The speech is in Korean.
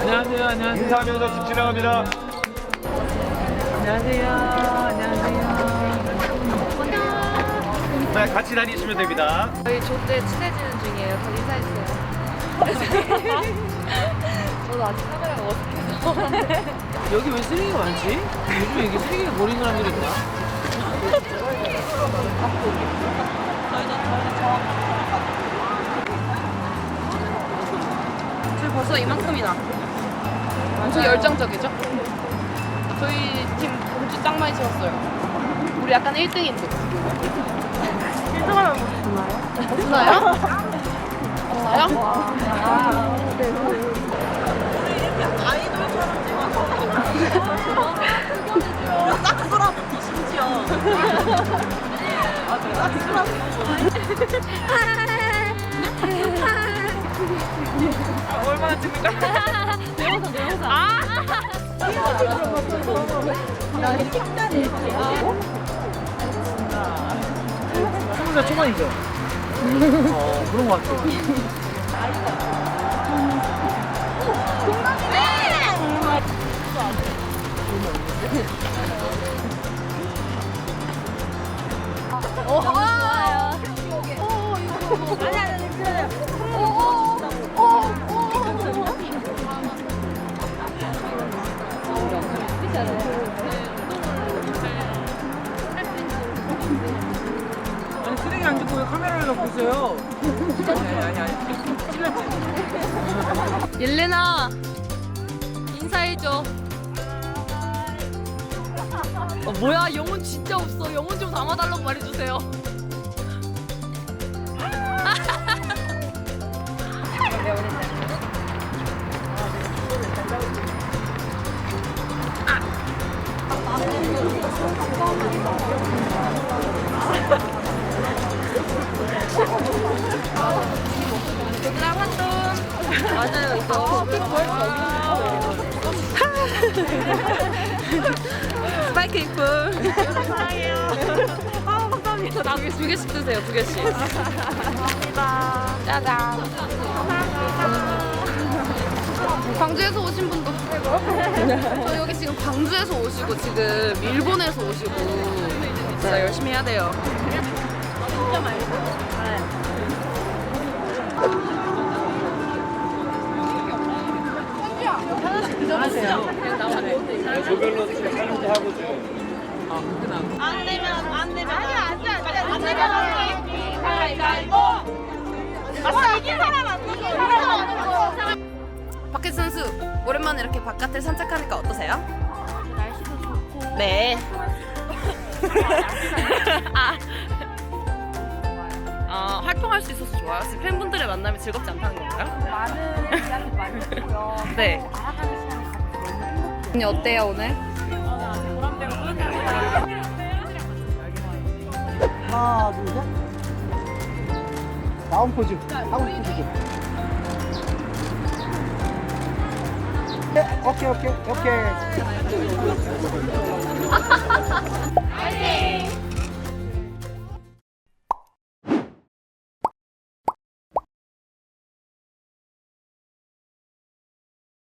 안녕하세요. 안녕하세요. 인사하면서 집 지나갑니다. 안녕하세요. 안녕하세요. 네, 같이 다니시면 됩니다. 저희 조때 친해지는 중이에요. 저 인사했어요. 저도 아직 카메라가 어색해서. 여기 왜 쓰레기가 많지? 요즘 여기 쓰레기 버리는 사람들이 있나? 저희 벌써 이만큼이나. 엄청 열정적이죠? 저희 팀 공주 딱 많이 채웠어요. 우리 약간 1등인 듯. 1등 하면 뭐 주나요? 주나요? 주나요? 얼마나 찍을까? 내워서 내워서 아! 스무 살 초반이죠? 어, 그런 것 같아요. 오, 좋아요. 오, 이거. 아니, 아니, 괜찮아요. 오, 오, 오, 오. 아니, 쓰레기 안 줍고 왜 카메라를 넣고 있어요? 아니, 아니, 아니. 찔렀지? 옐레나 인사해줘. 어, 뭐야 영혼 진짜 없어. 영혼 좀 담아달라고 말해주세요. 맞아요. 이거 스파이크 입고. 사랑해요. 아 감사합니다. 개- 두 개씩 드세요. 두 개씩. 감사합니다. 짜잔. 광주에서 오신 분도 저 여기 지금 광주에서 오시고 지금 일본에서 오시고 진짜 열심히 해야 돼요. 조별로 촬영도 하고 좀. 박혜 선수 오랜만에 이렇게 바깥을 산책하니까 어떠세요? 날씨도 좋고 네. 아. 아, 활동할 수 있어서 좋아요. 지금 팬분들의 만남이 즐겁지 않다는 건가요? 많은 이야기 많이 했고요. 네. 언니 어때요 오늘? 하나 둘셋 다운 포즈 다운 포즈 네, 오케이 오케이 오케이